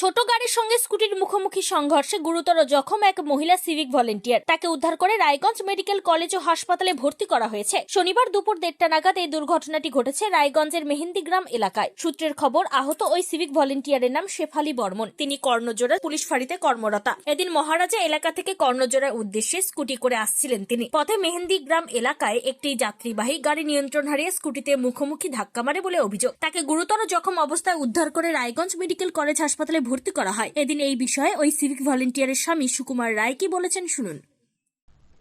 ছোট গাড়ির সঙ্গে স্কুটির মুখোমুখি সংঘর্ষে গুরুতর জখম এক মহিলা সিভিক ভলেন্টিয়ার। তাকে উদ্ধার করে রায়গঞ্জ মেডিকেল কলেজ ও হাসপাতালে ভর্তি করা হয়েছে। শনিবার দুপুর দেড়টা নাগাদ এই দুর্ঘটনাটি ঘটেছে রায়গঞ্জের মেহেন্দিগ্রাম এলাকায়। সূত্রের খবর, আহত ওই সিভিক ভলেন্টিয়ারের নাম শেফালি বর্মন। তিনি কর্ণজোড়া পুলিশ ফাঁড়িতে কর্মরতা। এদিন মহারাজা এলাকা থেকে কর্ণজোড়ার উদ্দেশ্যে স্কুটি করে আসছিলেন তিনি। পথে মেহেন্দিগ্রাম এলাকায় একটি যাত্রীবাহী গাড়ি নিয়ন্ত্রণ হারিয়ে স্কুটিতে মুখোমুখি ধাক্কা মারে বলে অভিযোগ। তাকে গুরুতর জখম অবস্থায় উদ্ধার করে রায়গঞ্জ মেডিকেল কলেজ হাসপাতালে ভর্তি করা হয়। এদিন এই বিষয়ে ওই সিভিক ভলেন্টিয়ারের স্বামী সুকুমার রায় কি বলেছেন, শুনুন।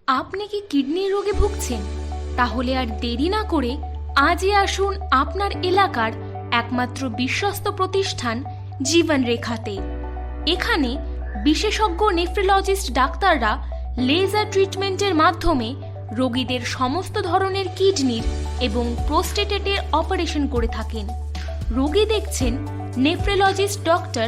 আপনি কি কিডনির রোগে ভুগছেন? তাহলে আর দেরি না করে আজই আসুন আপনার এলাকার একমাত্র বিশ্বস্ত প্রতিষ্ঠান জীবন রেখাতে এখানে বিশেষজ্ঞ নেফ্রোলজিস্ট ডাক্তাররা লেজার ট্রিটমেন্টের মাধ্যমে রোগীদের সমস্ত ধরনের কিডনির এবং প্রোস্টেটেটের অপারেশন করে থাকেন। রোগী দেখছেন nephrologist doctor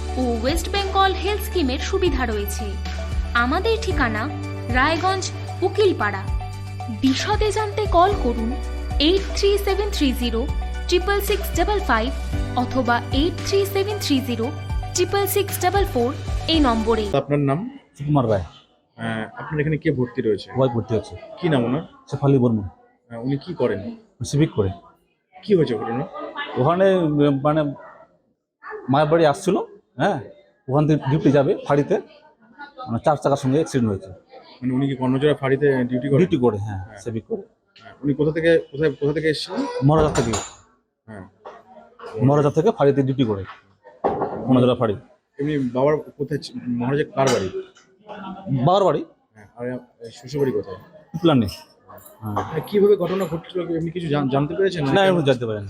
ও ওয়েস্ট বেঙ্গল হেলথ স্কিমের সুবিধা রয়েছে। আমাদের ঠিকানা রায়গঞ্জ উকিলপাড়া। বিশদে জানতে কল করুন eight three seven three zero triple six double five অথবা eight three seven three zero triple six double four এই নম্বরে। আপনার নাম? সুকুমার রায়। আপনার এখানে কে ভর্তি রয়েছে? ওয়াই ভর্তি হচ্ছে। কি নাম ওনার? শেফালি বর্মন। আহ, উনি কি করেন? সিভিক করে। কি হয়েছে ঘটনা ওখানে মানে মায়ের বাড়ি আসছিল। হ্যাঁ ওখান থেকে ডিউটি যাবে ফাড়িতে। মানে চার চাকার সঙ্গে অ্যাক্সিডেন্ট হয়েছে। মানে উনি কি কর্ণজোড়া ফাঁড়িতে ডিউটি করেন ডিউটি করে হ্যাঁ সিভিক করে। হ্যাঁ, উনি কোথা থেকে কোথায় কোথা থেকে এসেছিলেন? মহারাজা থেকে। হ্যাঁ। মহারাজা থেকে ফাড়িতে ডিউটি করে। মনোজরা ফাড়ি। এমনি বাবার কোথায় মহারাজের কার বাড়ি? বাবার বাড়ি? হ্যাঁ আর শ্বশুর বাড়ি কোথায়? প্ল্যান। হ্যাঁ। মানে কীভাবে ঘটনা ঘটছিল এমনি কিছু জান- জানতে পেরেছেন না এমনি জানতে পারেনি।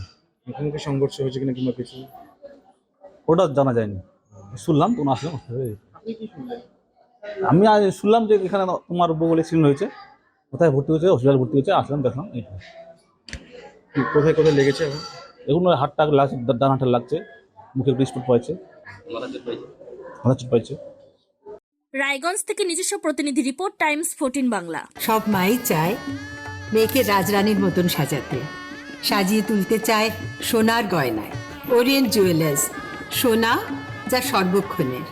মুখোমুখি সংঘর্ষ হয়েছে কিনা কিংবা কিছু? ওটা জানা যায়নি। শুনলাম কি শুনলেন আমি আজ শুনলাম যে এখানে তোমার বউ বলে অ্যাক্সিডেন্ট হয়েছে। কোথায় ভর্তি হয়েছে হসপিটাল ভর্তি হয়েছে আসলাম দেখলাম কোথায় কোথায় লেগেছে এখন? হাতটা লাগছে ডান হাতে লাগছে মুখে একটু স্পট পাইছে। মাথা চুট পাইছে। রায়গঞ্জ থেকে নিজস্ব প্রতিনিধি রিপোর্ট টাইমস ফোরটিন বাংলা। সব মাই চায় মেয়েকে রাজরানীর মতন সাজাতে। সাজিয়ে তুলতে চায় সোনার গয়নায়। ওরিয়েন্ট জুয়েলার্স সোনা যা সর্বক্ষণের।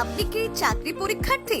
আপনি কি চাকরি পরীক্ষার্থী?